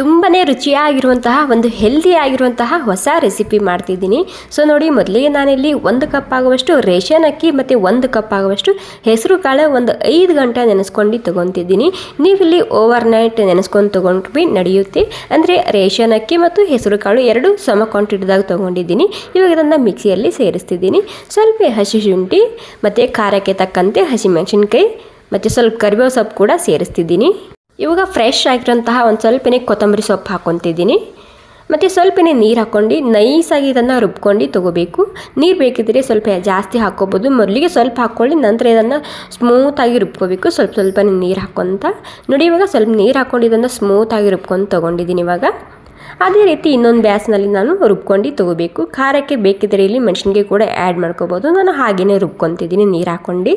ತುಂಬಾ ರುಚಿಯಾಗಿರುವಂತಹ ಒಂದು ಹೆಲ್ದಿ ಆಗಿರುವಂತಹ ಹೊಸ ರೆಸಿಪಿ ಮಾಡ್ತಿದ್ದೀನಿ. ಸೊ ನೋಡಿ ಮೊದಲಿಗೆ ನಾನಿಲ್ಲಿ ಒಂದು ಕಪ್ ಆಗುವಷ್ಟು ರೇಷನ್ ಅಕ್ಕಿ ಮತ್ತು ಒಂದು ಕಪ್ ಆಗುವಷ್ಟು ಹೆಸರು ಕಾಳು ಒಂದು ಐದು ಗಂಟೆ ನೆನೆಸ್ಕೊಂಡು ತೊಗೊತಿದ್ದೀನಿ. ನೀವಿಲ್ಲಿ ಓವರ್ ನೈಟ್ ನೆನೆಸ್ಕೊಂಡು ತೊಗೊಂಡು ಭೀ ನಡೆಯುತ್ತೆ. ಅಂದರೆ ರೇಷನ್ ಅಕ್ಕಿ ಮತ್ತು ಹೆಸರು ಕಾಳು ಎರಡು ಸಮ ಕ್ವಾಂಟಿಟಿದಾಗ ತೊಗೊಂಡಿದ್ದೀನಿ. ಇವಾಗ ಇದನ್ನು ಮಿಕ್ಸಿಯಲ್ಲಿ ಸೇರಿಸ್ತಿದ್ದೀನಿ. ಸ್ವಲ್ಪ ಹಸಿ ಶುಂಠಿ ಮತ್ತು ಖಾರಕ್ಕೆ ತಕ್ಕಂತೆ ಹಸಿಮೆಣಸಿನ್ಕಾಯಿ ಮತ್ತು ಸ್ವಲ್ಪ ಕರಿಬೇವು ಸೊಪ್ಪು ಕೂಡ ಸೇರಿಸ್ತಿದ್ದೀನಿ. ಇವಾಗ ಫ್ರೆಶ್ ಆಗಿರೋಂತಹ ಒಂದು ಸ್ವಲ್ಪನೇ ಕೊತ್ತಂಬರಿ ಸೊಪ್ಪು ಹಾಕ್ಕೊತಿದ್ದೀನಿ ಮತ್ತು ಸ್ವಲ್ಪನೇ ನೀರು ಹಾಕ್ಕೊಂಡು ನೈಸಾಗಿ ಇದನ್ನು ರುಬ್ಕೊಂಡು ತೊಗೋಬೇಕು. ನೀರು ಬೇಕಿದ್ದರೆ ಸ್ವಲ್ಪ ಜಾಸ್ತಿ ಹಾಕ್ಕೋಬೋದು ಮೊದಲಿಗೆ ಸ್ವಲ್ಪ ಹಾಕ್ಕೊಳ್ಳಿ ನಂತರ ಇದನ್ನು ಸ್ಮೂತಾಗಿ ರುಬ್ಕೋಬೇಕು. ಸ್ವಲ್ಪ ಸ್ವಲ್ಪನೇ ನೀರು ಹಾಕ್ಕೊತ ನೋಡಿ, ಇವಾಗ ಸ್ವಲ್ಪ ನೀರು ಹಾಕ್ಕೊಂಡು ಇದನ್ನು ಸ್ಮೂತಾಗಿ ರುಬ್ಕೊಂಡು ತೊಗೊಂಡಿದ್ದೀನಿ ಇವಾಗ. ಅದೇ ರೀತಿ ಇನ್ನೊಂದು ಬ್ಯಾಸ್ನಲ್ಲಿ ನಾನು ರುಬ್ಕೊಂಡು ತೊಗೋಬೇಕು. ಖಾರಕ್ಕೆ ಬೇಕಿದ್ದರೆ ಇಲ್ಲಿ ಮೆಣಸಿನ್ಗೆ ಕೂಡ ಆ್ಯಡ್ ಮಾಡ್ಕೋಬೋದು. ನಾನು ಹಾಗೆಯೇ ರುಬ್ಕೊತಿದ್ದೀನಿ ನೀರು ಹಾಕ್ಕೊಂಡು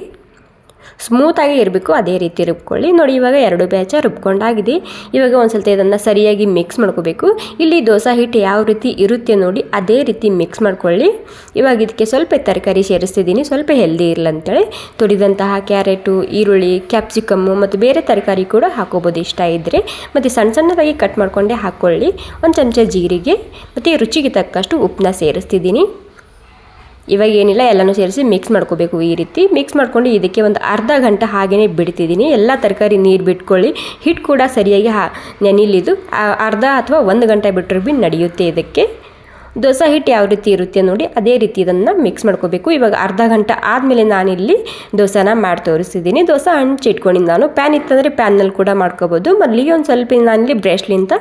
ಸ್ಮೂತಾಗಿ ಇರಬೇಕು, ಅದೇ ರೀತಿ ರುಬ್ಕೊಳ್ಳಿ. ನೋಡಿ, ಇವಾಗ ಎರಡು ಬ್ಯಾಚ ರುಬ್ಕೊಂಡಾಗಿದೆ. ಇವಾಗ ಒಂದು ಸ್ವಲ್ಪ ಇದನ್ನು ಸರಿಯಾಗಿ ಮಿಕ್ಸ್ ಮಾಡ್ಕೋಬೇಕು. ಇಲ್ಲಿ ದೋಸೆ ಹಿಟ್ಟು ಯಾವ ರೀತಿ ಇರುತ್ತೆ ನೋಡಿ, ಅದೇ ರೀತಿ ಮಿಕ್ಸ್ ಮಾಡ್ಕೊಳ್ಳಿ. ಇವಾಗ ಇದಕ್ಕೆ ಸ್ವಲ್ಪ ತರಕಾರಿ ಸೇರಿಸ್ತಿದ್ದೀನಿ. ಸ್ವಲ್ಪ ಹೆಲ್ದಿ ಇರಲಿ ಅಂತೇಳಿ ತುರಿದಂತಹ ಕ್ಯಾರೆಟು, ಈರುಳ್ಳಿ ಕ್ಯಾಪ್ಸಿಕಮ್ಮು ಮತ್ತು ಬೇರೆ ತರಕಾರಿ ಕೂಡ ಹಾಕೋಬೋದು ಇಷ್ಟ ಇದ್ದರೆ ಮತ್ತು ಸಣ್ಣ ಸಣ್ಣದಾಗಿ ಕಟ್ ಮಾಡಿಕೊಂಡೇ ಹಾಕ್ಕೊಳ್ಳಿ ಒಂದು ಚಮಚ ಜೀರಿಗೆ, ಮತ್ತು ರುಚಿಗೆ ತಕ್ಕಷ್ಟು ಉಪ್ಪನ್ನ ಸೇರಿಸ್ತಿದ್ದೀನಿ. ಇವಾಗ ಏನಿಲ್ಲ, ಎಲ್ಲನೂ ಸೇರಿಸಿ ಮಿಕ್ಸ್ ಮಾಡ್ಕೋಬೇಕು ಈ ರೀತಿ. ಮಿಕ್ಸ್ ಮಾಡ್ಕೊಂಡು ಇದಕ್ಕೆ ಒಂದು ಅರ್ಧ ಗಂಟೆ ಹಾಗೆಯೇ ಬಿಡ್ತಿದ್ದೀನಿ. ಎಲ್ಲ ತರಕಾರಿ ನೀರು ಬಿಟ್ಕೊಳ್ಳಿ. ಹಿಟ್ಟು ಕೂಡ ಸರಿಯಾಗಿ ಹಾ ನೆನಿಲಿದು ಅರ್ಧ ಅಥವಾ ಒಂದು ಗಂಟೆ ಬಿಟ್ಟರೂ ಭೀ ನಡೆಯುತ್ತೆ ಇದಕ್ಕೆ. ದೋಸೆ ಹಿಟ್ಟು ಯಾವ ರೀತಿ ಇರುತ್ತೆ ನೋಡಿ ಅದೇ ರೀತಿ ಇದನ್ನು ಮಿಕ್ಸ್ ಮಾಡ್ಕೋಬೇಕು. ಇವಾಗ ಅರ್ಧ ಗಂಟೆ ಆದಮೇಲೆ ನಾನಿಲ್ಲಿ ದೋಸೆನ ಮಾಡಿ ತೋರಿಸಿದ್ದೀನಿ ದೋಸೆ ಇಟ್ಕೊಂಡಿದ್ದು ನಾನು. ಪ್ಯಾನ್ ಇತ್ತಂದರೆ ಪ್ಯಾನ್ನಲ್ಲಿ ಕೂಡ ಮಾಡ್ಕೋಬೋದು. ಮೊದಲಿಗೆ ಒಂದು ಸ್ವಲ್ಪ ನಾನಿಲ್ಲಿ ಬ್ರಷ್ಲಿಂದ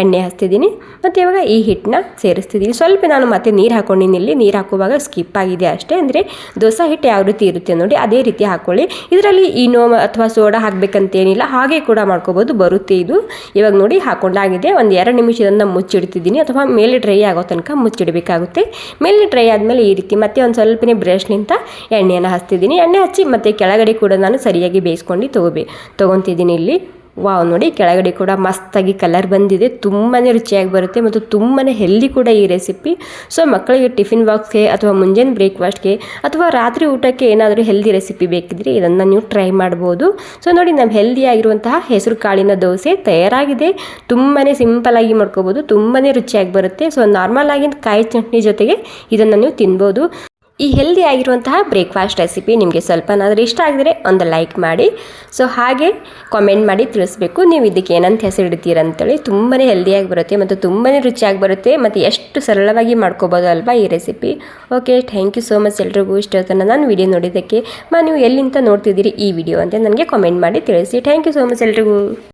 ಎಣ್ಣೆ ಹಚ್ತಿದ್ದೀನಿ ಮತ್ತು ಇವಾಗ ಈ ಹಿಟ್ಟನ್ನ ಸೇರಿಸ್ತಿದ್ದೀನಿ. ಸ್ವಲ್ಪ ನಾನು ಮತ್ತೆ ನೀರು ಹಾಕೊಂಡಿನಿ ಇಲ್ಲಿ. ನೀರು ಹಾಕುವಾಗ ಸ್ಕಿಪ್ ಆಗಿದೆ ಅಷ್ಟೇ. ಅಂದರೆ ದೋಸೆ ಹಿಟ್ಟು ಯಾವ ರೀತಿ ಇರುತ್ತೆ ನೋಡಿ ಅದೇ ರೀತಿ ಹಾಕ್ಕೊಳ್ಳಿ ಇದರಲ್ಲಿ ಈನೋ ಅಥವಾ ಸೋಡಾ ಹಾಕಬೇಕಂತೇನಿಲ್ಲ. ಹಾಗೆ ಕೂಡ ಮಾಡ್ಕೋಬೋದು. ಬರುತ್ತೆ ಇದು. ಇವಾಗ ನೋಡಿ ಹಾಕೊಂಡಾಗಿದೆ. ಒಂದು ಎರಡು ನಿಮಿಷ ಇದನ್ನು ಮುಚ್ಚಿಡ್ತಿದ್ದೀನಿ. ಅಥವಾ ಮೇಲೆ ಡ್ರೈ ಆಗೋ ತನಕ ಮುಚ್ಚಿಡಬೇಕಾಗುತ್ತೆ. ಮೇಲೆ ಡ್ರೈ ಆದಮೇಲೆ ಈ ರೀತಿ ಮತ್ತೆ ಒಂದು ಸ್ವಲ್ಪನೇ ಬ್ರಷ್ನಿಂದ ಎಣ್ಣೆಯನ್ನು ಹಚ್ತಿದ್ದೀನಿ. ಎಣ್ಣೆ ಹಚ್ಚಿ ಮತ್ತು ಕೆಳಗಡೆ ಕೂಡ ನಾನು ಸರಿಯಾಗಿ ಬೇಯಿಸ್ಕೊಂಡು ತೊಗೋಬೇ ತೊಗೊತಿದ್ದೀನಿ ಇಲ್ಲಿ. ವಾವ್, ನೋಡಿ ಕೆಳಗಡೆ ಕೂಡ ಮಸ್ತಾಗಿ ಕಲರ್ ಬಂದಿದೆ. ತುಂಬಾ ರುಚಿಯಾಗಿ ಬರುತ್ತೆ ಮತ್ತು ತುಂಬಾ ಹೆಲ್ದಿ ಕೂಡ ಈ ರೆಸಿಪಿ ಸೊ ಮಕ್ಕಳಿಗೆ ಟಿಫಿನ್ ಬಾಕ್ಸ್ಗೆ ಅಥವಾ ಮುಂಜಾನೆ ಬ್ರೇಕ್ಫಾಸ್ಟ್ಗೆ ಅಥವಾ ರಾತ್ರಿ ಊಟಕ್ಕೆ ಏನಾದರೂ ಹೆಲ್ದಿ ರೆಸಿಪಿ ಬೇಕಿದ್ರೆ ಇದನ್ನು ನೀವು ಟ್ರೈ ಮಾಡ್ಬೋದು. ಸೊ ನೋಡಿ ನಮ್ಮ ಹೆಲ್ದಿಯಾಗಿರುವಂತಹ ಹೆಸರು ಕಾಳಿನ ದೋಸೆ ತಯಾರಾಗಿದೆ. ತುಂಬಾ ಸಿಂಪಲಾಗಿ ಮಾಡ್ಕೋಬೋದು ತುಂಬಾ ರುಚಿಯಾಗಿ ಬರುತ್ತೆ. ಸೊ ನಾರ್ಮಲ್ ಆಗಿ ಕಾಯಿ ಚಟ್ನಿ ಜೊತೆಗೆ ಇದನ್ನು ನೀವು ತಿನ್ಬೋದು. ಈ ಹೆಲ್ದಿ ಆಗಿರುವಂತಹ ಬ್ರೇಕ್ಫಾಸ್ಟ್ ರೆಸಿಪಿ ನಿಮಗೆ ಸ್ವಲ್ಪನಾದರೂ ಇಷ್ಟ ಆಗಿದ್ರೆ ಒಂದು ಲೈಕ್ ಮಾಡಿ. ಸೊ ಹಾಗೆ ಕಾಮೆಂಟ್ ಮಾಡಿ ತಿಳಿಸ್ಬೇಕು. ನೀವು ಇದಕ್ಕೆ ಏನಂತ ಹೆಸರಿಡ್ತೀರ ಅಂತೇಳಿ. ತುಂಬಾ ಹೆಲ್ದಿಯಾಗಿ ಬರುತ್ತೆ ಮತ್ತು ತುಂಬಾ ರುಚಿಯಾಗಿ ಬರುತ್ತೆ ಮತ್ತು ಎಷ್ಟು ಸರಳವಾಗಿ ಮಾಡ್ಕೋಬೋದು ಅಲ್ವಾ ಈ recipe okay thank you so much ಎಲ್ರಿಗೂ. ಇಷ್ಟೊತ್ತನ್ನು ನಾನು ವಿಡಿಯೋ ನೋಡಿದ್ದಕ್ಕೆ ಮಾ, ನೀವು ಎಲ್ಲಿಂದ ನೋಡ್ತಿದ್ದೀರಿ ಈ ವಿಡಿಯೋ ಅಂತ ನನಗೆ ಕಾಮೆಂಟ್ ಮಾಡಿ ತಿಳಿಸಿ. ಥ್ಯಾಂಕ್ ಯು ಸೋ ಮಚ್ ಎಲ್ರಿಗೂ.